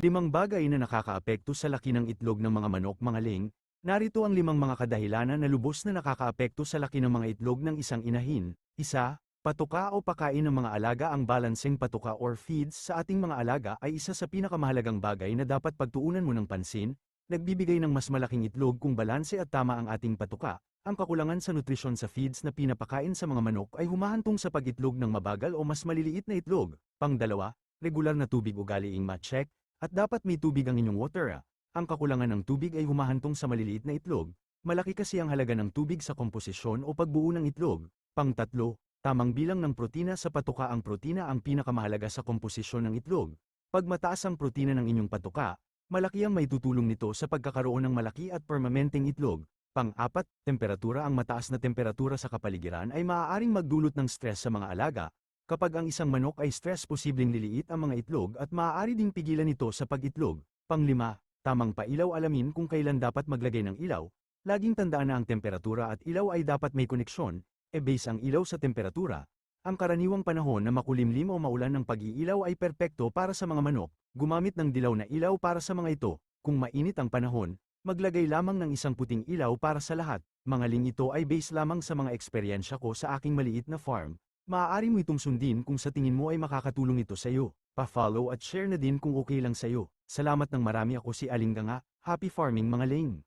Limang bagay na nakakaapekto sa laki ng itlog ng mga manok mga ling, narito ang limang mga kadahilanan na lubos na nakakaapekto sa laki ng mga itlog ng isang inahin. Isa, patuka o pakain ng mga alaga ang balancing patuka or feeds sa ating mga alaga ay isa sa pinakamahalagang bagay na dapat pagtuunan mo ng pansin, nagbibigay ng mas malaking itlog kung balanse at tama ang ating patuka. Ang kakulangan sa nutrisyon sa feeds na pinapakain sa mga manok ay humahantong sa pag-itlog ng mabagal o mas maliliit na itlog. Pangdalawa, regular na tubig ugaliing ma-check, at dapat may tubig ang inyong water. ah. Ang kakulangan ng tubig ay humahantong sa maliliit na itlog. Malaki kasi ang halaga ng tubig sa komposisyon o pagbuo ng itlog. Pangtatlo, tamang bilang ng protina sa patuka ang protina ang pinakamahalaga sa komposisyon ng itlog. Pag mataas ang protina ng inyong patuka, malaki ang may tutulong nito sa pagkakaroon ng malaki at permanenteng itlog. Pang-apat, temperatura ang mataas na temperatura sa kapaligiran ay maaaring magdulot ng stress sa mga alaga. Kapag ang isang manok ay stress posibleng liliit ang mga itlog at maaari ding pigilan ito sa pag-itlog. Panglima, tamang pailaw alamin kung kailan dapat maglagay ng ilaw. Laging tandaan na ang temperatura at ilaw ay dapat may koneksyon, e base ang ilaw sa temperatura. Ang karaniwang panahon na makulimlim o maulan ng pag-iilaw ay perpekto para sa mga manok. Gumamit ng dilaw na ilaw para sa mga ito. Kung mainit ang panahon, Maglagay lamang ng isang puting ilaw para sa lahat. Mga ling ito ay base lamang sa mga eksperyensya ko sa aking maliit na farm. Maaari mo itong sundin kung sa tingin mo ay makakatulong ito sa iyo. Pa-follow at share na din kung okay lang sa iyo. Salamat ng marami ako si Aling Ganga. Happy farming mga ling!